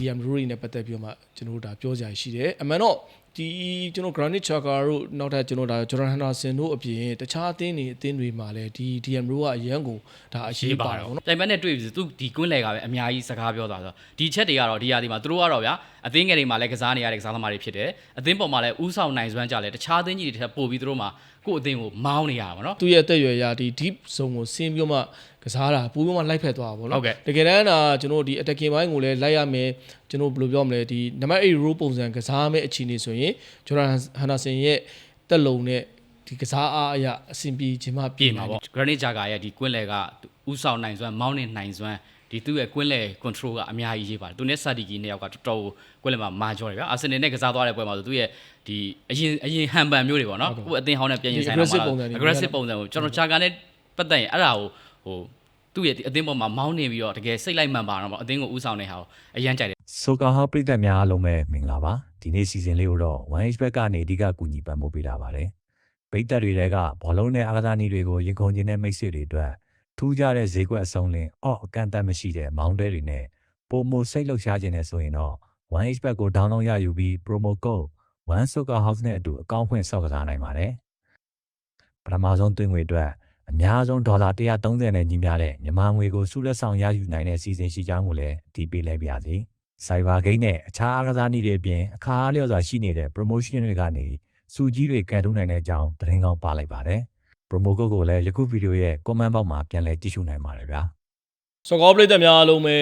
DM Rory နဲ့ပတ်သက်ပြီးတော့မှကျွန်တော်တို့ဒါပြောကြရရှိတယ်အမှန်တော့ဒီကျွန်တော် Granit Xhaka တို့နောက်ထပ်ကျွန်တော်ဒါ Jordan Henderson တို့အပြင်တခြားအသင်းတွေအသင်းတွေမှာလည်းဒီ DM Rory ကအရန်ကိုဒါအရေးပါတယ်ပေါ့နော်တိုင်ပန်နဲ့တွေ့ပြီသူဒီကွင်းလေကပဲအများကြီးစကားပြောသွားဆိုတော့ဒီချက်တွေကတော့ဒီရာဒီမှာသူတို့ကတော့ဗျာအသင်းငယ်တွေမှာလည်းကစားနေရတဲ့ကစားသမားတွေဖြစ်တယ်အသင်းပေါ်မှာလည်းဥဆောင်နိုင်စွမ်းကြလည်းတခြားအသင်းကြီးတွေထက်ပိုပြီးသူတို့မှာကိုယ့်အသင်းကိုမောင်းနေရတာပါနော်သူ့ရဲ့အသက်အရွယ်ရာဒီ deep zone ကိုဆင်းပြီးတော့မှကစားတာပိုပြီးမှလိုက်ဖက်သွားတာပေါ့ဟုတ်နော်ကဲ့တကယ်တမ်းဒါကျွန်တော်ဒီ attacking ဘိုင်းကိုလည်းလိုက်ရမယ် ကျွန်တော်ဘယ်လိုပြောမလဲဒီနံပါတ်8 row ပုံစံကစားမယ့်အခြေအနေဆိုရင် Jordan Henderson ရဲ့တက်လုံနဲ့ဒီကစားအားအရာအဆင်ပြေခြင်းမှပြေမှာပေါ့ Granite Xhaka ရဲ့ဒီကွင်းလေကဥဆောင်နိုင်စွမ်းမောင်းနေနိုင်စွမ်းဒီသူ့ရဲ့ကွင်းလေ control ကအများကြီးရေးပါတယ်သူနဲ့ Sadiki နှစ်ယောက်ကတော်တော်ကိုကွင်းလေမှာမာကြောတယ်ဗျာအာဆင်နယ်နဲ့ကစားသွားတဲ့ပွဲမှာဆိုသူ့ရဲ့ဒီအရင်အရင်ဟန်ပန်မျိုးတွေပေါ့နော်ကိုအသင်းဟောင်းနဲ့ပြန်ရင်ဆိုင်တာမှာ aggressive ပုံစံကိုကျွန်တော် Xhaka နဲ့ပတ်သက်ရင်အဲ့ဒါကိုဟိုသူ့ရဲ့ဒီအသင်းပေါ်မှာမောင်းနေပြီးတော့တကယ်စိတ်လိုက်မှန်ပါတော့ပေါ့အသင်းကိုဥဆောင်နေတာကိုအရန်ကြိုက်တယ် ဆိုကာဟာပရိသတ်များအားလုံးပဲမင်္ဂလာပါဒီနေ့စီစဉ်လေးကိုတော့ 1H ဘက်ကနေအဓိကကူညီပံ့ပိုးပေးတာပါတယ်ပရိသတ်တွေတဲကဘောလုံးနဲ့အားကစားနည်းတွေကိုရင်ခုန်ခြင်းနဲ့မိတ်ဆွေတွေအတွက်ထူးခြားတဲ့ဈေးကွက်အစုံလင်အော့အကန့်အသတ်မရှိတဲ့မောင်းတဲတွေနဲ့ပုံမစိတ်လှုပ်ရှားခြင်းနဲ့ဆိုရင်တော့ 1H ဘက်ကို download ရယူပြီး promo code 1sokahouse နဲ့အတူအကောင့်ဖွင့်ဆောက်ကစားနိုင်ပါတယ်ပထမဆုံးသွင်းငွေအတွက်အများဆုံးဒေါ်လာ130နဲ့ညီမျှတဲ့မြန်မာငွေကိုစုလက်ဆောင်ရယူနိုင်တဲ့စီစဉ်ရှိကြောင်းကိုလည်းဒီပေးလိုက်ပါရစေ။ Cyber Game နဲ့အခြားအားကစားနည်းတွေအပြင်အခါအားလျော်စွာရှိနေတဲ့ promotion တွေကနေစုကြီးတွေကန်ထုတ်နိုင်တဲ့အကြောင်းသတင်းကောင်းပါလိုက်ပါတယ်။ promo code ကိုလည်းယခုဗီဒီယိုရဲ့ comment box မှာပြန်လည်ကြည့်ရှုနိုင်ပါတယ်ဗျာ။ဆော့ကောပရိသတ်များအားလုံးပဲ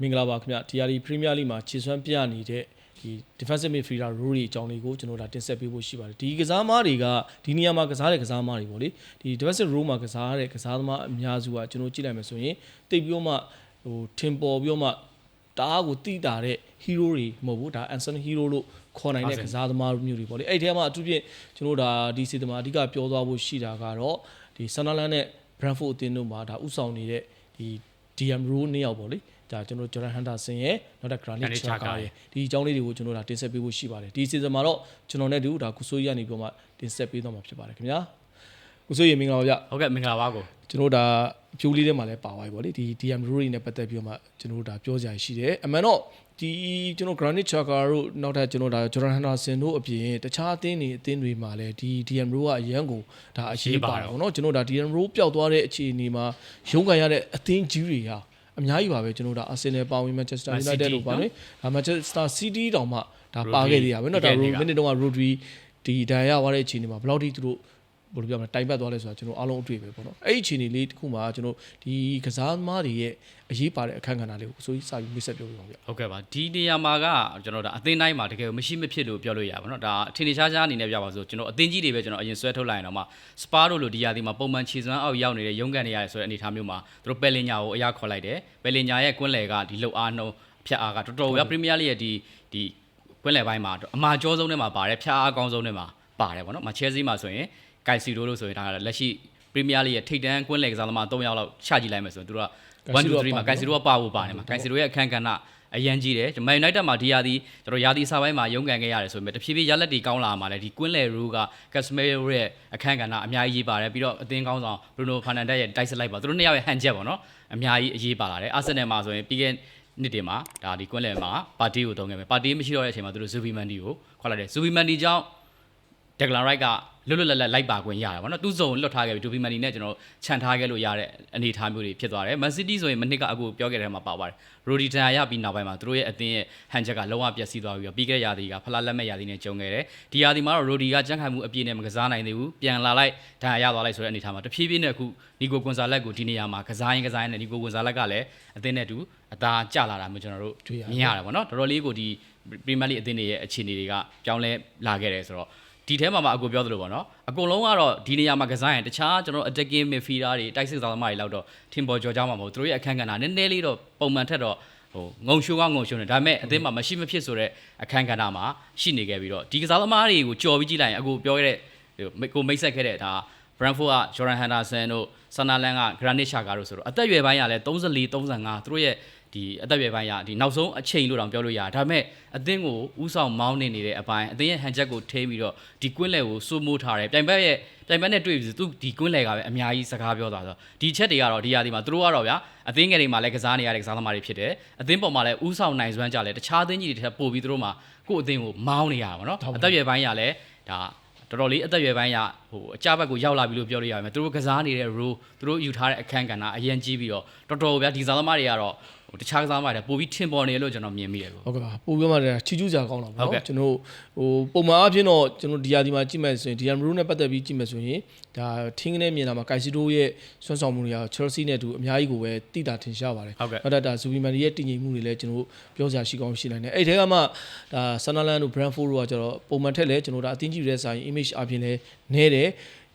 မင်္ဂလာပါခင်ဗျဒီယာဒီ Premier League မှာခြေစွမ်းပြနေတဲ့ဒီ defensive midfielder Rory အကြောင်းလေးကိုကျွန်တော်တို့ဒါတင်ဆက်ပေးဖို့ရှိပါတယ်ဒီကစားသမားတွေကဒီနေရာမှာကစားတဲ့ကစားသမားတွေပေါ့လေဒီ defensive role မှာကစားတဲ့ကစားသမားအများစုကကျွန်တော်ကြည့်လိုက်မယ်ဆိုရင်တိတ်ပြီးတော့မှဟိုထင်ပေါ်ပြီးတော့မှ တအားကိုတိတာတဲ့ hero တွေမဟုတ်ဘူးဒါ unsung hero လို့ခေါ်နိုင်တဲ့ကစားသမားမျိုးတွေပေါ့လေအဲ့ဒီထဲမှာအထူးဖြင့်ကျွန်တော်တို့ဒါဒီစီတမာအဓိကပြောသွားဖို့ရှိတာကတော့ဒီ Sunderland နဲ့ Brentford အသင်းတို့မှာဒါဥဆောင်နေတဲ့ဒီ DM Row နှစ်ယောက်ပေါ့လေဒါကျွန်တော် Jordan Henderson ရဲ့နောက်တဲ့ Granit Granit Xhaka Xhaka ရဲ့ဒီအကြောင်းလေးတွေကိုကျွန်တော်ဒါတင်ဆက်ပေးဖို့ရှိပါတယ်ဒီစီဇန်မှာတော့ကျွန်တော်နဲ့တူဒါကုဆိုးရနေပြီးတော့မှတင်ဆက်ပေးသွားမှာဖြစ်ပါတယ်ခင်ဗျာကုဆိုးရမင်္ဂလာပါဗျဟုတ်ကဲ့မင်္ဂလာပါကိုကျွန်တော်ဒါ ဖြိုးလေးထဲမှာလည်းပါသွားပြီပေါ့လေဒီ DM Rory နဲ့ပတ်သက်ပြီးတော့မှကျွန်တော်ဒါပြောကြရရှိတယ်အမှန်တော့ဒီကျွန်တော် Granit Xhaka တို့နောက်ထပ်ကျွန်တော်ဒါ Jordan Henderson တို့အပြင်တခြားအသင်းတွေအသင်းတွေမှာလည်းဒီ DM Rory ကအရန်ကိုဒါအရေးပါတယ်ပေါ့နော်ကျွန်တော်ဒါ DM Rory ပျောက်သွားတဲ့အခြေအနေမှာရုန်းကန်ရတဲ့အသင်းကြီးတွေဟာအများကြီးပါပဲကျွန်တော်ဒါ Arsenal ပါဝင် Manchester United တို့ပါလေဒါ Manchester City တောင်မှဒါပါခဲ့သေးတာပဲเนาะဒါ မိနစ်တုန်းက Rodri ဒီဒဏ်ရာရသွားတဲ့အခြေအနေမှာဘယ်လောက်ထိသူတို့ ဘယ်လိုပြောမလဲတိုင်ပတ်သွားလဲဆိုတာကျွန်တော်အားလုံးအတွေ့ပဲပေါ့နော်အဲ့ဒီအခြေအနေလေးတစ်ခုမှာကျွန်တော်ဒီကစားသမားတွေရဲ့အရေးပါတဲ့အခန်းကဏ္ဍလေးကိုအစိုးရစာပြီးမိတ်ဆက်ပြောပြပါဦးဗျဟုတ်ကဲ့ပါဒီနေရာမှာကကျွန်တော်ဒါအသင်းတိုင်းမှာတကယ်မရှိမဖြစ်လို့ပြောလို့ရပါတော့ဒါအထင်ရှားရှားအနေနဲ့ပြပါဆိုကျွန်တော်အသင်းကြီးတွေပဲကျွန်တော်အရင်ဆွဲထုတ်လိုက်ရင်တော့မှစပါတို့လိုဒီရာဒီမှာပုံမှန်ခြေစွမ်းအောက်ရောက်နေတဲ့ရုံးကန်နေရတယ်ဆိုတဲ့အနေအထားမျိုးမှာသူတို့ပယ်လင်ညာကိုအရာခေါ်လိုက်တယ်ပယ်လင်ညာရဲ့ကွင်းလယ်ကဒီလှုပ်အားနှုံးဖြတ်အားကတော်တော်ရပရီးမီးယားလိရဲ့ဒီဒီကွင်းလယ်ပိုင်းမှာအမာကျောဆုံးထဲမှာပါတယ်ဖြတ်အားအကောင်းဆုံးထဲမှာပါတယ်ဗောနော်မချဲစီမှာဆိုရင် ဂိုက်စီရိုလို့ဆိုရင်ဒါလက်ရှိပရီးမီးယားလိရဲ့ထိပ်တန်းကွင်းလယ်ကစားသမား3ယောက်လောက်ချကြည့်လိုက်မယ်ဆိုရင်သူတို့က1 2 3မှာဂိုက်စီရိုကပါဖို့ပါတယ်မှာဂိုက်စီရိုရဲ့အခန်းကဏ္ဍအရန်ကြီးတယ်မန်ယူနိုက်တက်မှာဒီယာဒီကျွန်တော်ယာဒီစာပိုင်းမှာရုန်းကန်ခဲ့ရတယ်ဆိုပေမဲ့တဖြည်းဖြည်းရလက်တွေကောင်းလာမှာလေဒီကွင်းလယ်ရူးကကက်စမဲရိုရဲ့အခန်းကဏ္ဍအများကြီးရေးပါတယ်ပြီးတော့အသင်းကောင်းဆောင်ဘရူနိုဖာနန်ဒက်ရဲ့တိုက်စလိုက်ပါသူတို့နှစ်ယောက်ရဲ့ဟန်ချက်ပေါ့နော်အများကြီးအရေးပါလာတယ်အာဆင်နယ်မှာဆိုရင်ပြီးခဲ့နှစ်တင်မှာဒါဒီကွင်းလယ်မှာပါတီကိုတုံးခဲ့မယ်ပါတီမရှိတော့တဲ့အချိန်မှာသူတို့ဇူဘီမန်ဒီကိုခေါ်လိုက်တယ်ဇူဘီမန်ဒီကြောင့်ဒက်ဂလန်ရိုက်က လွတ်လွတ်လပ်လပ်လိုက်ပါခွင့်ရတာပေါ့နော်သူ့စုံလွတ်ထားခဲ့ပြီဒိုဘီမန်နီနဲ့ကျွန်တော်ခြံထားခဲ့လို့ရတဲ့အနေအထားမျိုးတွေဖြစ်သွားတယ်မန်စီးတီးဆိုရင်မနစ်ကအခုပြောခဲ့တဲ့ထဲမှာပါပါတယ်ရိုဒီတန်ရပြီးနောက်ပိုင်းမှာသူတို့ရဲ့အသင်းရဲ့ဟန်ချက်ကလုံးဝပျက်စီးသွားပြီးတော့ပြီးခဲ့တဲ့ရာသီကဖလားလက်မဲ့ရာသီနဲ့ကြုံခဲ့တယ်ဒီရာသီမှာတော့ရိုဒီကကြန့်ခိုင်မှုအပြည့်နဲ့မကစားနိုင်သေးဘူးပြန်လာလိုက်ဒဏ်ရာရသွားလိုက်ဆိုတဲ့အနေအထားမှာတဖြည်းဖြည်းနဲ့အခုနီကိုကွန်ဆာလက်ကိုဒီနေရာမှာကစားရင်ကစားရင်နဲ့နီကိုကွန်ဆာလက်ကလည်းအသင်းနဲ့အတူအသာကျလာတာမျိုးကျွန်တော်တို့မြင်ရတယ်ပေါ့နော်တော်တော်လေးကိုဒီပရီးမီးယားလိအသင်းတွေရဲ့အခြေအနေတွေကပြောင်းလဲလာခဲ့တယ်ဆိုတော့ ဒီထဲမှာမှအကူပြောသလိုပေါ့နော်အကုန်လုံးကတော့ဒီနေရာမှာကစားရင်တခြားကျွန်တော် attacking midfielder တွေတိုက်စစ်သမားတွေလောက်တော့ထင်ပေါ်ကျော်ကြောင်းမှာမဟုတ်သူတို့ရဲ့အခန်းကဏ္ဍနည်းနည်းလေးတော့ပုံမှန်ထက်တော့ဟိုငုံရှူကငုံရှူနေဒါပေမဲ့အသင်းမှာမရှိမဖြစ်ဆိုတဲ့အခန်းကဏ္ဍမှာရှိနေခဲ့ပြီးတော့ဒီကစားသမားတွေကိုကြော်ပြီးကြည့်လိုက်ရင်အခုပြောခဲ့တဲ့ကိုမိတ်ဆက်ခဲ့တဲ့ဒါ Brentford က Jordan Henderson တို့ Sunderland က Granit Xhaka တို့ဆိုတော့အသက်အရွယ်ပိုင်းကလည်း34 35သူတို့ရဲ့ ဒီအသက်အရွယ်ပိုင်းရဒီနောက်ဆုံးအချိန်လို့တောင်ပြောလို့ရတယ်ဒါပေမဲ့အသင်းကိုဥဆောင်မောင်းနေနေတဲ့အပိုင်းအသင်းရဲ့ဟန်ချက်ကိုထိပြီးတော့ဒီကွင်းလယ်ကိုစိုးမိုးထားတယ်ပြိုင်ဘက်ရဲ့ပြိုင်ဘက်နဲ့တွေ့ပြီးသူဒီကွင်းလယ်ကပဲအများကြီးစကားပြောသွားဆိုဒီချက်တွေကတော့ဒီရာဒီမှာသူတို့ကတော့ဗျာအသင်းငယ်တွေမှာလည်းကစားနေရတဲ့ကစားသမားတွေဖြစ်တယ်အသင်းပေါ်မှာလည်းဥဆောင်နိုင်စွမ်းကြလည်းတခြားအသင်းကြီးတွေထက်ပိုပြီးသူတို့မှာကိုယ့်အသင်းကိုမောင်းနေရပါတော့အသက်အရွယ်ပိုင်းရလည်းဒါတော်တော်လေးအသက်အရွယ်ပိုင်းရဟိုအကြဘက်ကိုရောက်လာပြီလို့ပြောလို့ရပါမယ်သူတို့ကစားနေတဲ့ role သူတို့ယူထားတဲ့အခန်းကဏ္ဍအရင်ကြီးပြီးတော့တော်တော်ဗျာဒီစားသမားတွေကတော့ ဟိုတခြားကစားသမားတွေပိုပြီးထင်ပေါ်နေလို့ကျွန်တော်မြင်မိတယ်ကိုဟုတ်ကဲ့ပါပို့ပြောမှလည်းချီကျူးကြကောင်းတာပေါ့ဟုတ်ကဲ့နော်ကျွန်တော်ဟိုပုံမှန်အားဖြင့်တော့ကျွန်တော်ဒီယာဒီမှာကြည့်မယ်ဆိုရင်ဒီယမ်ရူးနဲ့ပတ်သက်ပြီးကြည့်မယ်ဆိုရင်ဒါထင်းကနေမြင်လာမှာကိုက်စီတိုရဲ့ဆွမ်းဆောင်မှုတွေကချယ်ဆီနဲ့အတူအများကြီးကိုပဲတိတာထင်ရှားပါတယ်ဟုတ်ကဲ့နောက်တာဇူဘီမန်ဒီရဲ့တည်ငြိမ်မှုတွေလည်းကျွန်တော်ပြောစရာရှိကောင်းရှိနိုင်တယ်အဲ့ဒီထဲကမှဒါဆန်နာလန်တို့ဘရန်ဖိုးတို့ကကျတော့ပုံမှန်ထက်လည်းကျွန်တော်ဒါအတင်းကြီးတဲ့ဆိုင် image အပြင်လည်းနဲတယ်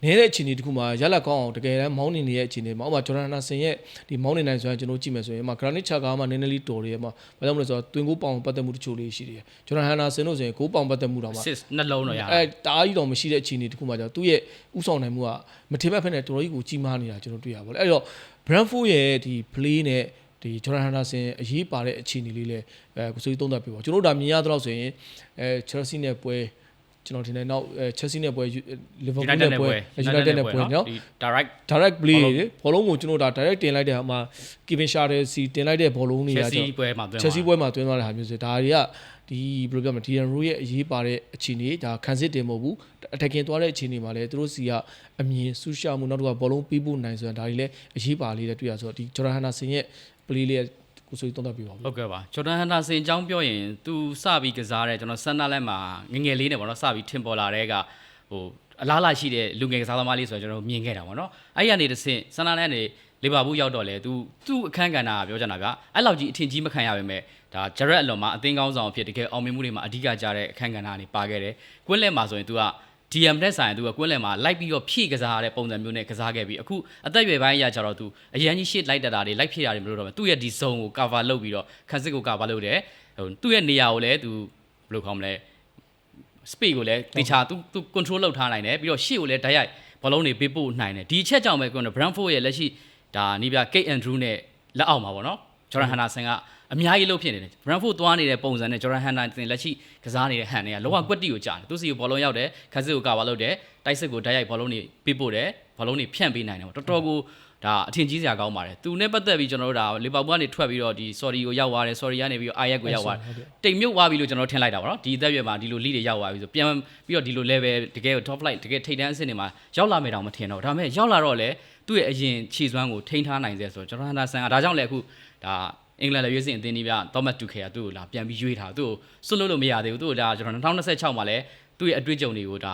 နေတဲ့အခြေအနေတခုမှာရလက်ကောင်းအောင်တကယ်တမ်းမောင်းနေနေတဲ့အခြေအနေမှာဥပမာဂျော်ဒန်နာဆင်ရဲ့ဒီမောင်းနေနိုင်စွမ်းကျွန်တော်ကြည့်မယ်ဆိုရင်ဥပမာဂရနစ်ချာကာမှာနည်းနည်းလေးတော်တယ်ဥပမာဘာကြောင့်မလဲဆိုတော့တွင်ကိုပေါင်ပတ်သက်မှုတချို့လေးရှိတယ်ဂျော်ဒန်ဟန်နာဆင်တို့ဆိုရင်ကိုပေါင်ပတ်သက်မှုတော့မှာ assist နှလုံးတော့ရအဲတားကြီးတော့မရှိတဲ့အခြေအနေတခုမှကျတော့သူ့ရဲ့ဥဆောင်နိုင်မှုကမထင်မဲ့ဖက်နဲ့တော်တော်ကြီးကိုကြီးမားနေတာကျွန်တော်တွေ့ရပါဘောလေအဲ့တော့ Brentford ရဲ့ဒီ play နဲ့ဒီ Jordan Henderson အရေးပါတဲ့အခြေအနေလေးလဲအဲကိုစိုးကြီးသုံးသပ်ပြပါကျွန်တော်တို့ဒါမြင်ရတော့ဆိုရင်အဲ Chelsea နဲ့ပွဲ ကျွန်တော်ထင်တယ်နောက်အဲ Chelsea နဲ့ပွဲ Liverpool United နဲ့နဲ့ပွဲပွဲ United နဲ့ပွဲနော်ဒီ direct direct play တွေဘောလုံးကိုကျွန်တော်ဒါ direct တင်လိုက်တဲ့ဟိုမှာ Kevin Schade စီတင်လိုက်တဲ့ဘောလုံးတွေက Chelsea ပွဲမှာသွင်းချက်စီပွဲမှာတွင်းသွားတဲ့ဟာမျိုးဆိုဒါတွေကဒီဘယ်လိုပြောမလဲဒီရန်ရိုးရဲ့အရေးပါတဲ့အခြေအနေဒါခံစစ်တင်မဟုတ်ဘူးအထက်ကင်သွားတဲ့အခြေအနေမှာလည်းသူတို့စီကအမြင်ဆူရှာမှုနောက်တစ်ခါဘောလုံးပေးဖို့နိုင်ဆိုတာဒါတွေလည်းအရေးပါလေးတဲ့တွေ့ရဆိုတော့ဒီဂျော်ဒန်ဟန်နာဆင်ရဲ့ play လေး ကိုဆိုသုံးသပ်ပြပါဦးဟုတ်ကဲ့ပါဂျော်ဒန်ဟန်တာဆင်အကြောင်းပြောရင်သူစပြီးကစားတဲ့ကျွန်တော်ဆန်နာလက်မှာငယ်ငယ်လေးနဲ့ပေါ့နော်စပြီးထင်ပေါ်လာတဲ့ကဟိုအလားလာရှိတဲ့လူငယ်ကစားသမားလေးဆိုတော့ကျွန်တော်မြင်ခဲ့တာပေါ့နော်အဲ့ဒီကနေတစ်ဆင့်ဆန်နာလက်ကနေလီဗာပူးရောက်တော့လေသူသူ့အခန်းကဏ္ဍကပြောချင်တာဗျအဲ့လောက်ကြီးအထင်ကြီးမခံရပါပဲဒါဂျရက်အလွန်မှာအသင်းကောင်းဆောင်အဖြစ်တကယ်အောင်မြင်မှုတွေမှာအဓိကကျတဲ့အခန်းကဏ္ဍကနေပါခဲ့တယ်ကွင်းလက်မှာဆိုရင် तू က DM နဲ့ဆိုင်သူကကွင်းလယ်မှာလိုက်ပြီးတော့ဖြည့်ကစားရတဲ့ပုံစံမျိုးနဲ့ကစားခဲ့ပြီးအခုအသက်အရွယ်ပိုင်းအရကျတော့သူအရန်ကြီးရှစ်လိုက်တက်တာတွေလိုက်ဖြည့်တာတွေမလို့တော့ဘူးသူ့ရဲ့ဒီ zone ကို cover လုပ်ပြီးတော့ခန်းစစ်ကို cover လုပ်တယ်ဟိုသူ့ရဲ့နေရာကိုလည်းသူဘယ်လိုခေါ်မလဲ speed ကိုလည်းတေချာသူသူ control လုပ်ထားနိုင်တယ်ပြီးတော့ရှေ့ကိုလည်းဓာတ်ရိုက်ဘောလုံးတွေပေးပို့နိုင်တယ်ဒီအချက်ကြောင့်ပဲကွန်း Brentford ရဲ့လက်ရှိဒါနီးပြ Kate Andrew နဲ့လက်အောက်မှာပေါ့နော် Jordan Henderson က အများကြီးလုပ်ဖြစ်နေတယ် Brentford သွားနေတဲ့ပုံစံနဲ့ Jordan Henderson လက်ရှိကစားနေတဲ့ဟန်တွေကလောကကွက်တီကိုကြားတယ်သူစီကိုဘောလုံးရောက်တယ်ခက်စစ်ကိုကာပါလုပ်တယ်တိုက်စစ်ကိုဓာတ်ရိုက်ဘောလုံးတွေပေးပို့တယ်ဘောလုံးတွေဖြန့်ပေးနိုင်တယ်ပေါ့တော်တော်ကိုဒါအထင်ကြီးစရာကောင်းပါတယ်သူနဲ့ပတ်သက်ပြီးကျွန်တော်တို့ဒါလီဗာပူးကနေထွက်ပြီးတော့ဒီ sorry ကိုရောက်သွားတယ် sorry ကနေပြီးတော့ ayak ကိုရောက်သွားတယ်တိမ်မြုပ်သွားပြီလို့ကျွန်တော်ထင်လိုက်တာပါနော်ဒီအသက်အရွယ်မှာဒီလို lead တွေရောက်သွားပြီဆိုပြန်ပြီးတော့ဒီလို level တကယ် top flight တကယ်ထိပ်တန်းအဆင့်တွေမှာရောက်လာမယ်တောင်မထင်တော့ဒါပေမဲ့ရောက်လာတော့လေသူ့ရဲ့အရင်ခြေစွမ်းကိုထိန်းထားနိုင်စေဆိုတော့ကျွန်တော်ဟန်ဒါဆန်ကဒါကြောင့်လေအခုဒါ အင်္ဂလန်လည်းရွေးစင်အသင်းကြီးပြသောမတ်တူခေကသူ့ကိုလာပြန်ပြီးရွေးထားသူ့ကိုစွတ်လို့လို့မရသေးဘူးသူ့ကိုဒါကျွန်တော်2026မှာလည်းသူ့ရဲ့အတွေ့အကြုံတွေကိုဒါ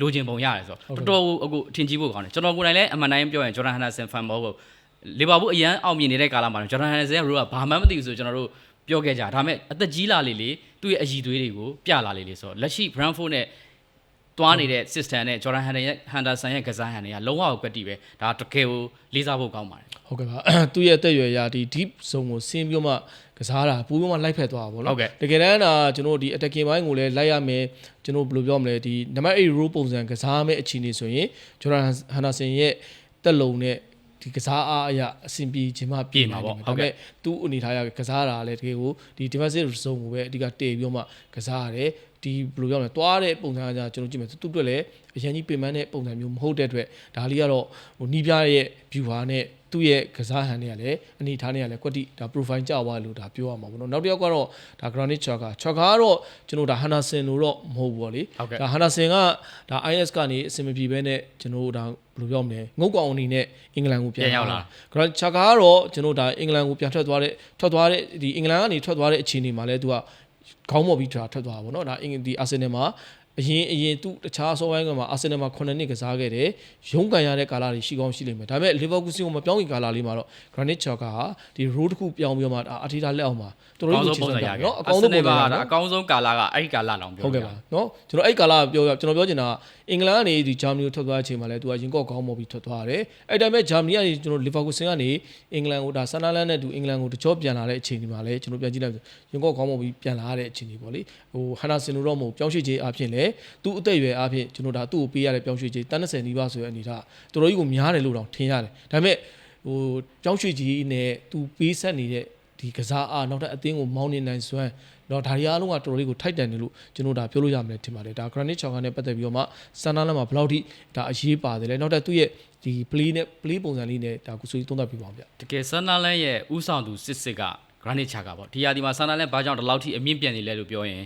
လိုချင်ပုံရတယ်ဆိုတော့တော်တော်အခုအထင်ကြီးဖို့ကောင်းတယ်ကျွန်တော်ကိုယ်တိုင်လည်းအမှန်တိုင်းပြောရင်ဂျော်ဒန်ဟန်ဒါဆန်ဖန်မဟုတ်ဘူးလီဗာပူးအရန်အောင်မြင်နေတဲ့ကာလမှာဂျော်ဒန်ဟန်ဒါဆန်ရဲ့ role ကဘာမှမသိဘူးဆိုကျွန်တော်တို့ပြောခဲ့ကြဒါပေမဲ့အသက်ကြီးလာလေလေသူ့ရဲ့အည်သွေးတွေကိုပြလာလေလေဆိုတော့လက်ရှိ Brentford နဲ့တွားနေတဲ့ system နဲ့ Jordan Henderson ရဲ့ Henderson ရဲ့ကစားဟန်တွေကလုံးဝကိုကွက်တီပဲဒါတကယ်ကိုလေးစားဖို့ကောင်းပါတယ် ဟုတ်ကဲ့ပါသူ့ရဲ့အသက်အရွယ်ရာဒီ deep zone ကိုဆင်းပြီးမှကစားတာပူပြီးမှလိုက်ဖက်သွားတာဗောနော်တကယ်တမ်းဒါကျွန်တော်ဒီ attacking ဘိုင်းကိုလည်းလိုက်ရမယ်ကျွန်တော်ဘယ်လိုပြောမလဲဒီနံပါတ်8 row ပုံစံကစားမယ့်အခြေအနေဆိုရင် Jordan Henderson ရဲ့တက်လုံနဲ့ဒီကစားအားအရာအဆင်ပြေခြင်းမှပြေမှာပေါ့ဒါပေမဲ့သူ့အနေထားရကစားတာလည်းတကယ်ကိုဒီ defensive zone ကိုပဲအဓိကတည်ပြီးမှကစားရတယ်ဒီဘယ်လိုပြောမလဲတွားတဲ့ပုံစံကကျွန်တော်ကြည့်မယ်သူ့အတွက်လည်းအရင်ကြီးပင်ပန်းတဲ့ပုံစံမျိုးမဟုတ်တဲ့အတွက်ဒါလေးကတော့ဟိုနီးပြရဲ့ viewer နဲ့ သူ့ရဲ့ကစားဟန်တွေကလည်းအနေထားတွေကလည်းကွက်တိဒါ profile ကျသွားလို့ဒါပြောရမှာပေါ့နော်နောက်တစ်ယောက်ကတော့ဒါ Granit Xhaka Xhaka ကတော့ကျွန်တော်ဒါ Henderson လို့တော့မဟုတ်ဘူးပေါ့လေဒါ Henderson ကဒါ IS ကနေအဆင်မပြေဘဲနဲ့ကျွန်တော်ဒါဘယ်လိုပြောမလဲငုတ်ကောင်အနေနဲ့အင်္ဂလန်ကိုပြန်ရောက်လာ Granit Xhaka ကတော့ကျွန်တော်ဒါအင်္ဂလန်ကိုပြန်ထွက်သွားတဲ့ထွက်သွားတဲ့ဒီအင်္ဂလန်ကနေထွက်သွားတဲ့အခြေအနေမှာလဲသူကခေါင်းမော်ပြီးထွက်ထွက်သွားတာပေါ့နော်ဒါအင်ဒီအာဆင်နယ်မှာ အရင်အရင်သူတခြားဆော့ဝိုင်းကမှာအာဆင်နယ်မှာ9နှစ်ကစားခဲ့တယ်ရုံးကန်ရတဲ့ကာလတွေရှိကောင်းရှိလိမ့်မယ်ဒါပေမဲ့လီဗာပူးစီးကိုမပြောင်းခင်ကာလလေးမှာတော့ Granit Xhaka ဟာဒီ road တစ်ခုပြောင်းပြီးမှအထီးထားလက်အောင်မှာတော်တော်ကြီးကိုချိန်ဆရနော်အကောင်းဆုံးပုံစံကအကောင်းဆုံးကာလကအဲ့ဒီကာလတော့ပြောဟုတ်ကဲ့ပါနော်ကျွန်တော်အဲ့ကာလပြောပြကျွန်တော်ပြောချင်တာကအင်္ဂလန်ကနေဒီဂျာမနီကိုထွက်သွားတဲ့အချိန်မှာလဲသူကရင်ကော့ကောင်းမော်ပြီးထွက်သွားတယ်အဲ့ဒါပေမဲ့ဂျာမနီကနေကျွန်တော်လီဗာပူးစီးကနေအင်္ဂလန်ကိုဒါဆန်နာလန်နဲ့သူအင်္ဂလန်ကိုတကြောပြန်လာတဲ့အချိန်ဒီမှာလဲကျွန်တော်ပြန်ကြည့်လိုက်ရင်ကော့ကောင်းမော်ပြီးပြန်လာတဲ့အချိန်ဒီပေါ့လေဟိုဟန်နာဆင်တို့တော့မဟုတ်ပြောင်းရွှေ့ခြင်းအဖြစ်လဲသူ့အသက်အရွယ်အပြင်ကျွန်တော်ဒါသူ့ကိုပေးရတဲ့ပြောင်းရွှေ့ခြင်းတန်း20နီးပါးဆိုတဲ့အနေထားတော်တော်ကြီးကိုများတယ်လို့တော့ထင်ရတယ်ဒါပေမဲ့ဟိုပြောင်းရွှေ့ခြင်းနဲ့သူပေးဆက်နေတဲ့ဒီဒီကစားအားနောက်ထပ်အသင်းကိုမောင်းနေနိုင်စွမ်းတော့ဒါတွေအားလုံးကတော်တော်လေးကိုထိုက်တန်တယ်လို့ကျွန်တော်ဒါပြောလို့ရမယ်ထင်ပါတယ်ဒါ Granite Chaka နဲ့ပတ်သက်ပြီးတော့မှစန္ဒလမှာဘယ်လောက်ထိဒါအရေးပါတယ်လဲနောက်ထပ်သူ့ရဲ့ဒီ play နဲ့ play ပုံစံလေးနဲ့ဒါကိုဆိုပြီးသုံးသပ်ပြပါအောင်ဗျတကယ်ဆန်နာလန်ရဲ့ဥဆောင်သူစစ်စစ်က Granite Chaka ပေါ့ဒီဟာဒီမှာဆန်နာလန်ဘာကြောင့်ဒီလောက်ထိအမြင့်ပြတ်နေလဲလို့ပြောရင်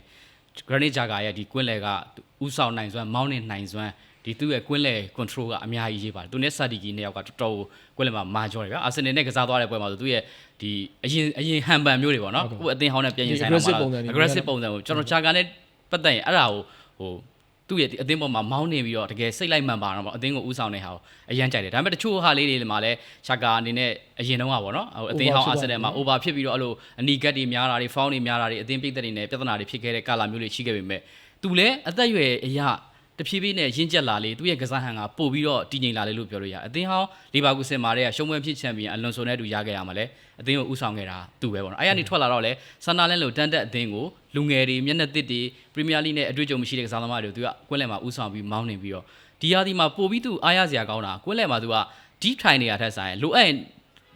Granite Chaka ရဲ့ဒီကွင်းလယ်ကဥဆောင်နိုင်စွမ်းမောင်းနေနိုင်စွမ်းဒီသူ့ရဲ့ကွင်းလယ် control ကအများကြီးရေးပါတယ်သူနဲ့စာဒီဂီနှစ်ယောက်ကတော်တော်ကွင်းလယ်မှာမာကျော်တယ်ဗျာအာဆင်နယ်နဲ့ကစားသွားတဲ့ပွဲမှာဆိုသူ့ရဲ့ဒီအရင်အရင်ဟန်ပန်မျိုးတွေပေါ့နော်ကိုအသင်းဟောင်းနဲ့ပြန်ရင်ဆိုင်တော့ aggressive ပုံစံကိုကျွန်တော် Chaka နဲ့ပတ်သက်ရင်အဲ့ဒါကိုဟို သူ့ရဲ့ဒီအသင်းပေါ်မှာမောင်းနေပြီးတော့တကယ်စိတ်လိုက်မှန်ပါတော့အသင်းကိုဥဆောင်နေဟာကိုအရန်ကြိုက်တယ်ဒါပေမဲ့တချို့ဟာလေးတွေမှာလည်းချာကာအနေနဲ့အရင်တုန်းကပေါ့နော်ဟိုအသင်းဟောင်းအာဆင်နယ်မှာ over ဖြစ်ပြီးတော့အဲ့လိုအနီကတ်တွေများတာတွေ foul တွေများတာတွေအသင်းပိတ်သက်တွေနဲ့ပြဿနာတွေဖြစ်ခဲ့တဲ့ကာလာမျိုးတွေရှိခဲ့ပေမဲ့သူလည်းအသက်အရွယ်အရာတဖြည်းဖြည်းနဲ့ရင့်ကျက်လာလေသူ့ရဲ့ကစားဟန်ကပို့ပြီးတော့တည်ငြိမ်လာလေလို့ပြောလို့ရတယ်အသင်းဟောင်းလီဗာပူးဆင်မာတဲ့ရှုံးပွဲဖြစ်ချန်ပီယံအလွန်ဆိုနဲ့အတူရခဲ့ရမှာလဲအသင်းကိုဥဆောင်ခဲ့တာသူပဲပေါ့နော်အဲ့ရနေထွက်လာတော့လဲဆန်နာလန်လိုတန်တက်အသင်းကို လူငယ်တွေမျက်နှာသစ်တွေပရီးမီးယားလိနဲ့အတွေ့အကြုံမရှိတဲ့ကစားသမားတွေသူကကွင်းလယ်မှာဥဆောင်ပြီးမောင်းနေပြီးတော့ဒီဟာဒီမှာပို့ပြီးသူအားရစရာကောင်းတာကွင်းလယ်မှာသူက deep try နေရတဲ့ဆိုင်လိုအပ်ရင်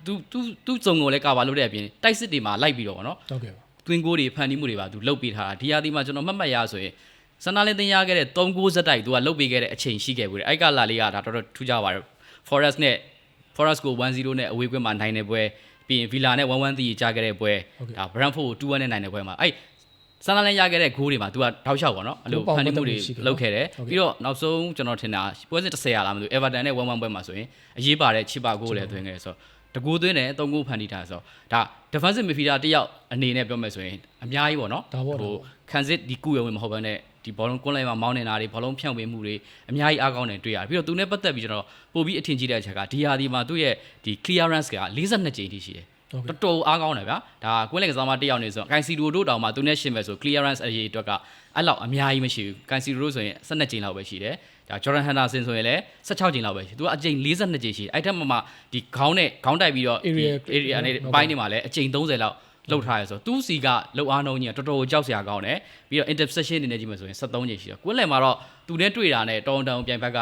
သူသူသူစုံကိုလည်းကာပါလုပ်တဲ့အပြင်တိုက်စစ်တွေမှာလိုက်ပြီးတော့ဗောနော်ဟုတ်ကဲ့ပါတွင်းကိုတွေဖန်တီးမှုတွေပါသူလုတ်ပေးထားတာဒီဟာဒီမှာကျွန်တော်မှတ်မှတ်ရဆိုရင်စန္ဒာလင်းတင်ရခဲ့တဲ့3ဂိုးစက်တိုက်သူကလုတ်ပေးခဲ့တဲ့အချိန်ရှိခဲ့ဘူးတဲ့အဲ့ကလာလေးကဒါတော်တော်ထူးခြားပါတယ် Forest နဲ့ Forest ကို1-0နဲ့အဝေးကွင်းမှာနိုင်တဲ့ပွဲပြီးရင် Villa နဲ့1-1တီးကြားခဲ့တဲ့ပွဲဒါ Brentford ကို2-1နဲ့နိုင်တဲ့ပွဲမှာအဲ့ စန္ဒာလင်းရခဲ့တဲ့ဂိုးတွေမှာသူကတောက်လျှောက်ပေါ့နော်အဲ့လိုဖန်တီးမှုတွေလုတ်ခဲ့တယ်ပြီးတော့နောက်ဆုံးကျွန်တော်ထင်တာပွဲစဉ်30ရာလားမသိဘူး Everton နဲ့1-1ပွဲမှာဆိုရင်အရေးပါတဲ့ချစ်ပါဂိုးလည်းသွင်းခဲ့တယ်ဆိုတော့တကူသွင်းတယ်၃ဂိုးဖန်တီးထားဆိုတော့ဒါ defensive midfielder တယောက်အနေနဲ့ပြောမယ်ဆိုရင်အများကြီးပေါ့နော်ဒါပေါ့ဒါပေါ့ခံစစ်ဒီကုရုံဝင်မဟုတ်ဘဲနဲ့ဒီဘောလုံးကွန်းလိုက်မှာမောင်းနေတာတွေဘောလုံးဖြန့်ဝေမှုတွေအများကြီးအားကောင်းတယ်တွေ့ရတယ်ပြီးတော့သူနဲ့ပတ်သက်ပြီးကျွန်တော်ပို့ပြီးအထင်ကြီးတဲ့အချက်ကဒီဟာဒီမှာသူ့ရဲ့ဒီ clearance က42ကြိမ်ထိရှိတယ်ဟု တ်ကဲ့တော်တော်အားကောင်းတယ်ဗျာဒါကွင်းလက်ကစားမတစ်ယောက်နေဆိုကန်စီဒိုတို့တောင်မှသူနဲ့ရှင်းမယ်ဆို clearance အရေးအတွက်ကအဲ့လောက်အများကြီးမရှိဘူးကန်စီဒိုတို့ဆိုရင်12ကြိမ်လောက်ပဲရှိတယ်ဒါ Jordan Henderson ဆိုရင်လည်း16ကြိမ်လောက်ပဲရှိသူကအကြိမ်42ကြိမ်ရှိတယ်အဲ့ထက်မှမှဒီခေါင်းနဲ့ခေါင်းတိုက်ပြီးတော့ Area area နဲ့ပိုင်းနေမှာလည်းအကြိမ်30လောက်လောက်ထားရဆိုသူ့စီကလောက်အားနှုံးကြီးကတော်တော်ကြောက်စရာကောင်းတယ်ပြီးတော့ interception အနေနဲ့ကြည့်မယ်ဆိုရင်73ကြိမ်ရှိတယ်ကွင်းလယ်မှာတော့သူနဲ့တွေ့တာနဲ့တောင်းတောင်းပြိုင်ဘက်က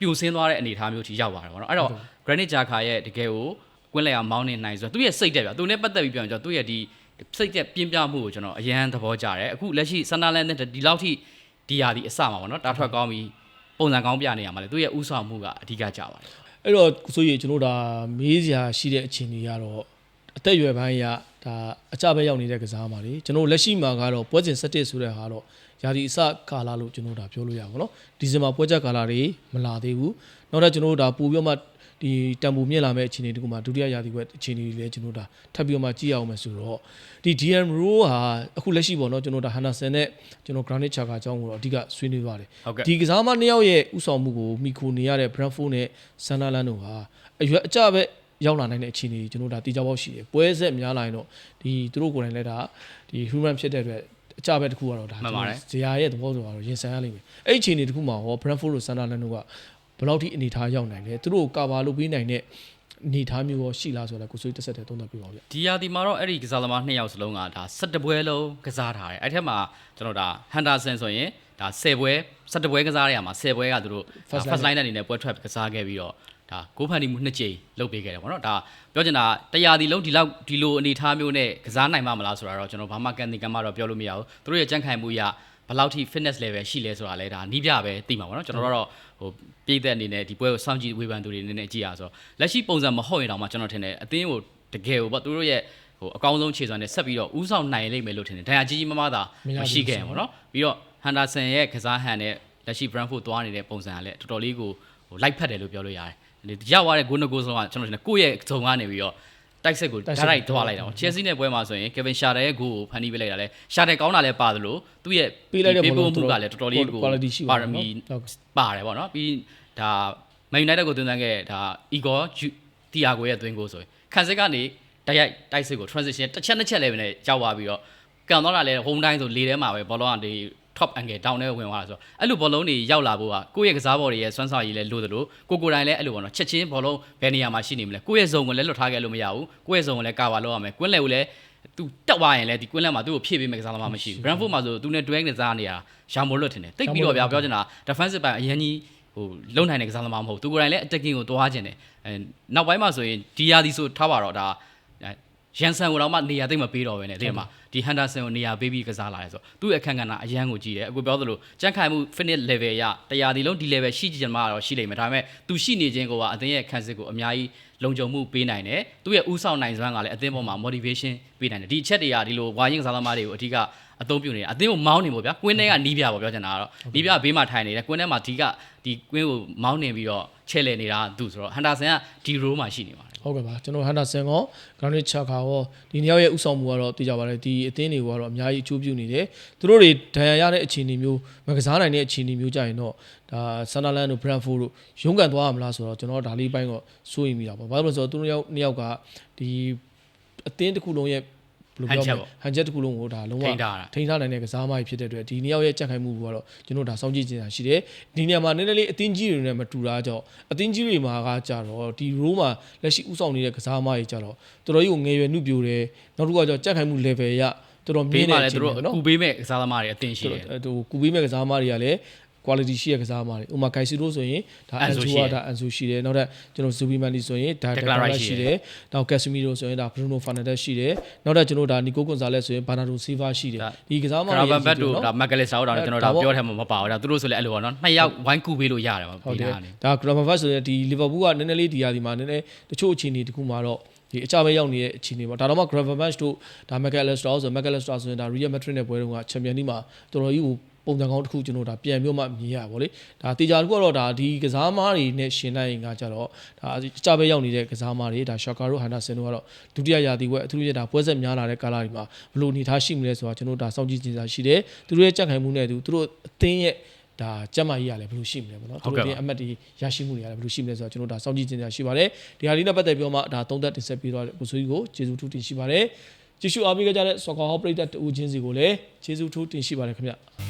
ပြိုဆင်းသွားတဲ့အနေအထားမျိုးထိရောက်ပါတယ်ဗောနော်အဲ့တော့ Granite Xhaka ရဲ့တကယ်ကို ကွင်းလယ်ကမောင်းနေနိုင်ဆိုတော့သူ့ရဲ့စိတ်တက်ဗျာသူနဲ့ပတ်သက်ပြီးပြောရင်ကျွန်တော်သူ့ရဲ့ဒီစိတ်တက်ပြင်းပြမှုကိုကျွန်တော်အရန်သဘောကျတယ်အခုလက်ရှိ Sunderland နဲ့ဒီလောက်ထိဒီဟာဒီအစမှာဗောနော်တာထွက်ကောင်းပြီးပုံစံကောင်းပြနေရမှာလေသူ့ရဲ့ဥဆောင်မှုကအဓိကကြပါတယ်အဲ့တော့ဆိုရင်ကျွန်တော်ဒါမေးစရာရှိတဲ့အခြေအနေကတော့အသက်အရွယ်ပိုင်းရဒါအကြပဲရောက်နေတဲ့ကစားပါလေကျွန်တော်လက်ရှိမှာကတော့ပွဲစဉ်17ဆိုတဲ့ဟာတော့ယာဒီအစကာလာလို့ကျွန်တော်ဒါပြောလို့ရပါဘောနော်ဒီဇင်ဘာပွဲချက်ကာလာတွေမလာသေးဘူးနောက်တော့ကျွန်တော်တို့ဒါပို့ပြီးတော့မှ ဒီတန်ဖိုမြင့်လာမဲ့အခြေအနေတခုမှာဒုတိယယာဒီပွဲအခြေအနေတွေလည်းကျွန်တော်ဒါထပ်ပြီးတော့မှကြည့်ရအောင်မယ်ဆိုတော့ဒီ DM Row ဟာအခုလက်ရှိပေါ့နော်ကျွန်တော်ဒါ Henderson နဲ့ကျွန်တော် Granite Chaka အကြောင်းကိုတော့အဓိကဆွေးနွေးပါတယ်ဟုတ်ကဲ့ဒီကစားမနှစ်ယောက်ရဲ့ဥဆောင်မှုကိုမိခိုနေရတဲ့ Brentford နဲ့ Sunderland တို့ဟာအရွယ်အကြပဲရောက်လာနိုင်တဲ့အခြေအနေကျွန်တော်ဒါတီးကြပေါက်ရှိတယ်ပွဲဆက်များလာရင်တော့ဒီသူတို့ကိုယ်တိုင်လည်းဒါဒီ human ဖြစ်တဲ့အတွက်အကြပဲတစ်ခုကတော့ဒါမှန်ပါတယ်ဇရာရဲ့သဘောဆိုတာတော့ရင်ဆိုင်ရလိမ့်မယ်အဲ့ဒီအခြေအနေတစ်ခုမှာဟော Brentford တို့ Sunderland တို့က ဘယ်လောက်ထိအနေထားရောက်နိုင်လဲသူတို့ကိုကာဗာလုပ်ပေးနိုင်တဲ့အနေထားမျိုးရောရှိလားဆိုတော့ကိုစိုးတစ်ဆက်တည်းသုံးသပ်ပြပါဦးဗျဒီယာဒီမှာတော့အဲ့ဒီကစားသမားနှစ်ယောက်စလုံးကဒါ17ပွဲလုံးကစားထားတယ်အဲ့ထက်မှာကျွန်တော်ဒါဟန်တာဆန်ဆိုရင်ဒါ10ပွဲ17ပွဲကစားရမှာ10ပွဲကသူတို့ First first line အနေနဲ့ပွဲထွက်ကစားခဲ့ပြီးတော့ဒါကိုဖန်တီမှုနှစ်ကြိမ်လုပ်ပေးခဲ့တယ်ပေါ့နော်ဒါပြောချင်တာတရားဒီလုံးဒီလောက်ဒီလိုအနေထားမျိုးနဲ့ကစားနိုင်မှာမလားဆိုတာတော့ကျွန်တော်ဘာမှကန်တင်ကန်မှတော့ပြောလို့မရဘူးသူတို့ရဲ့ကြန့်ခိုင်မှုရဘယ်လောက်ထိ fitness level ရှိလဲဆိုတာလဲဒါနီးပြပဲသိမှာပေါ့နော်ကျွန်တော်တို့ကတော့ ဟိုပြည့်တဲ့အနေနဲ့ဒီပွဲကိုစောင့်ကြည့်ဝေဖန်သူတွေအနေနဲ့ကြည့်ရဆိုတော့လက်ရှိပုံစံမဟုတ်ရင်တော့မှကျွန်တော်ထင်တယ်အသင်းကိုတကယ်ကိုပေါ့သူတို့ရဲ့ဟိုအကောင်းဆုံးခြေစွမ်းနဲ့ဆက်ပြီးတော့ဥဆောင်နိုင်လိမ့်မယ်လို့ထင်တယ်ဒဏ်ရာကြီးကြီးမားမားသာမရှိခဲ့ရင်ပေါ့နော်ပြီးတော့ဟန်ဒါဆန်ရဲ့ကစားဟန်နဲ့လက်ရှိ Brentford သွားနေတဲ့ပုံစံကလည်းတော်တော်လေးကိုဟိုလိုက်ဖက်တယ်လို့ပြောလို့ရတယ်ဒီရောက်သွားတဲ့ဂိုးနှစ်ဂိုးဆုံးကကျွန်တော်ထင်တယ်ကိုယ့်ရဲ့ဇုံကနေပြီးတော့ တိုက်ဆက်ကိုဓာတ်လိုက်သွားလိုက်တာပေါ့ Chelsea နဲ့ပွဲမှာဆိုရင် Kevin Shader ရဲ့ဂိုးကိုဖန်တီးပေးလိုက်တာလဲ Shader ကောင်းတာလဲပါသလိုသူ့ရဲ့ပေးလိုက်တဲ့ပေးဘောပို့လုံးမှုကလည်းတော်တော်လေးကို quality ရှိပါပါရတော့မီဟုတ်ပါတယ်ပေါ့နော်ပြီးဒါ Man United ကိုသွင်းသွင်းခဲ့ဒါ Igor Thiago ရဲ့သွင်းကိုဆိုရင်ခံစစ်ကနေတိုက်ရိုက်တိုက်စစ်ကို transition တစ်ချက်နှစ်ချက်လည်းပဲနဲ့ကြောက်သွားပြီးတော့ကန်တော့တာလည်း home time ဆိုလေထဲမှာပဲဘောလုံးကဒီ top angle down နဲ့ဝင်သွားတာဆိုတော့အဲ့လိုဘောလုံးတွေရောက်လာဖို့ကကိုယ့်ရဲ့ကစားဘော်တွေရဲ့စွမ်းဆောင်ရည်လည်းလို့သလိုကိုကိုယ်တိုင်လည်းအဲ့လိုပေါ့နော်ချက်ချင်းဘောလုံးဘယ်နေရာမှာရှိနေမလဲကိုယ့်ရဲ့ဇုံကိုလည်းလွတ်ထားခဲ့လို့မရဘူးကိုယ့်ရဲ့ဇုံကိုလည်းကာဗာလုပ်ရမယ်ကွင်းလယ်ကိုလည်းသူတက်သွားရင်လည်းဒီကွင်းလယ်မှာသူ့ကိုဖြည့်ပေးမယ်ကစားသမားမရှိဘူး Brentford မှာဆိုသူနဲ့ duel ကစားနေတာရောင်မိုလွတ်ထင်တယ်တိတ်ပြီးတော့ဗျာပြောချင်တာ defensive ပိုင်းအရင်ကြီးဟိုလုံနိုင်တဲ့ကစားသမားမဟုတ်သူကိုယ်တိုင်လည်း attacking ကိုတွားခြင်းတယ်အဲနောက်ပိုင်းမှာဆိုရင်ဒီယာဒီဆိုထားပါတော့ဒါ ရန်ဆန်ကိုတော့မှနေရာသိမ့်မပေးတော့ပဲねတဲ့မှာဒီဟန်ဒါဆန်ကိုနေရာပေးပြီးကစားလာတယ်ဆိုတော့သူ့ရဲ့အခန်းကဏ္ဍအရန်ကိုကြည့်တယ်အခုပြောသလိုကြက်ခိုင်မှု fitness level ရတရားဒီလုံးဒီ level ရှိကြမှာတော့ရှိလိမ့်မယ်ဒါပေမဲ့သူရှိနေခြင်းကိုကအသင်းရဲ့ခန်းစစ်ကိုအများကြီးလုံခြုံမှုပေးနိုင်တယ်သူ့ရဲ့ဥဆောင်နိုင်စွမ်းကလည်းအသင်းပေါ်မှာ motivation ပေးနိုင်တယ်ဒီအချက်တွေကဒီလိုဝါရင်ကစားသမားတွေကိုအဓိက အသုံးပြုနေတယ်အသင်းကိုမောင်းနေပေါ့ဗျာကွင်းထဲကနီးပြပေါ့ပြောချင်တာကတော့နီးပြဘေးမှာထိုင်နေတယ်ကွင်းထဲမှာဒီကဒီကွင်းကိုမောင်းနေပြီးတော့ချဲ့လေနေတာသူဆိုတော့ဟန်တာဆန်ကဒီ role မှာရှိနေပါတယ်ဟုတ်ကဲ့ပါကျွန်တော်ဟန်တာဆန်ကောဂရန်နစ်ချာခါရောဒီနှစ်ယောက်ရဲ့ဥဆောင်မှုကတော့သိကြပါတယ်ဒီအသင်းတွေကတော့အများကြီးအကျိုးပြုနေတယ်သူတို့တွေဒဏ်ရာရတဲ့အခြေအနေမျိုးမကစားနိုင်တဲ့အခြေအနေမျိုးကြရင်တော့ဒါဆန်နာလန်တို့ဘရန်ဖိုတို့ရုန်းကန်သွားရမလားဆိုတော့ကျွန်တော်ဒါလေးပိုင်းတော့စိုးရိမ်မိတာပေါ့ဘာလို့လဲဆိုတော့သူတို့ယောက်နှစ်ယောက်ကဒီအသင်းတစ်ခုလုံးရဲ့ ဘယ်လိုပြောမလဲဟန်ချက်တစ်ခုလုံးကိုဒါလုံးဝထိန်းထားတာထိန်းထားနိုင်တဲ့ကစားမကြီးဖြစ်တဲ့အတွက်ဒီနှစ်ယောက်ရဲ့ကြက်ခိုင်မှုကတော့ကျွန်တော်ဒါစောင့်ကြည့်နေတာရှိတယ်ဒီနေရာမှာနည်းနည်းလေးအတင်းကြီးတွေနဲ့မတူတာကြောင့်အတင်းကြီးတွေမှာကကြတော့ဒီ role မှာလက်ရှိဥဆောင်နေတဲ့ကစားမကြီးကြတော့တော်တော်ကြီးကိုငယ်ရွယ်နှုတ်ပြိုတယ်နောက်တစ်ခုကကျတော့ကြက်ခိုင်မှု level ရတော်တော်မြဘေးင့်မှာတဲ့လည်းသူတို့ပေါ့နော်ကူပေးမဲ့ကစားသမားတွေအသင်ရှိတယ်ဟိုကူပေးမဲ့ကစားမတွေကလည်း quality ရှိတဲ့ကစားမတွေဥပမာ Kai Siro ဆိုရင်ဒါ Ansu Ansu ရှိတယ်ကဒါ Ansu ရှိတယ်နောက်ထပ်ကျွန်တော် Zubimandi ဆိုရင်ဒါ Declan Declan Rice Rice ရှိရှိတတယ်ယ်နောက် Casemiro ဆိုရင်ဒါ Bruno Fernandes ရှိတယ်နောက်ထပ်ကျွန်တော်ဒါ Nico Gonzalez ဆိုရင် Bernardo Silva ရှိတယ်ဒါဒီကစားမဂတွေရာဘန်ဘတ်ရဲ့တို့နော်ဒါမက်ကလေးစာတို့ကျွန်တော်ဒါဒါပေါ့ပြောထဲမှာမပါဘူးဒါသူတို့ဆိုလည်းအဲ့လိုပေါ့နော်နှစ်ယောက်ဝိုင်းကူပေးလို့ရတယ်ပါဟုတ်ပြီးတယ်တာနေဒါ Gravenberch ဆိုရင်ဒီ Liverpool ကနည်းနည်းလေးဒီယာဒီမှာနည်းနည်းတချို့အခြေအနေတခုမှာတော့ဒီအကြပဲရောက်နေတဲ့အခြေအနေပေါ့ဒါတော့မှ Gravenberch တို့ဒါ McAllister ဆို McAllister ဆိုရင်ဒါ Real Madrid နဲ့ပွဲတုန်းက Champions League မှာတော်တော်ကြီးကို ပုံစံကောင်းတစ်ခုကျွန်တော်ဒါပြန်ပြီးမှမြင်ရပါဗောလေဒါတေချာတစ်ခုကတော့ဒါဒီကစားမားတွေနဲ့ရှင်နိုင်ရင်ကကြတော့ဒါအကြပဲရောက်နေတဲ့ကစားမားတွေဒါ Shaka တို့ Henderson တို့ကတော့ဒုတိယရာသီပွဲအထူးသဖြင့်ဒါပွဲဆက်များလာတဲ့ကာလတွေမှာဘယ်လိုအနေထားရှိမလဲဆိုတာကျွန်တော်ဒါစောင့်ကြည့်နေတာရှိတယ်သူတို့ရဲ့ကြက်ခိုင်မှုနဲ့သူသူတို့အသင်းရဲ့ဒါကျက်မကြီးရလဲဘယ်လိုရှိမလဲပေါ့နော်ဟုတ်ကဲ့ပါတို့အမတ်တွေရရှိမှုတွေရလဲဘယ်လိုရှိမလဲဆိုတော့ကျွန်တော်ဒါစောင့်ကြည့်နေတာရှိပါတယ်ဒီဟာလေးနဲ့ပတ်သက်ပြီးတော့မှဒါသုံးသက်တင်ဆက်ပြီးတော့ကိုဆိုကြီးကိုကျေးဇူးထူးတင်ရှိပါတယ်ကျေးဇူးအားပေးကြတဲ့ Soccer Hall ပရိသတ်တူချင်းစီကိုလည်းကျေးဇူးထူးတင်ရှိပါတယ်ခင်ဗျ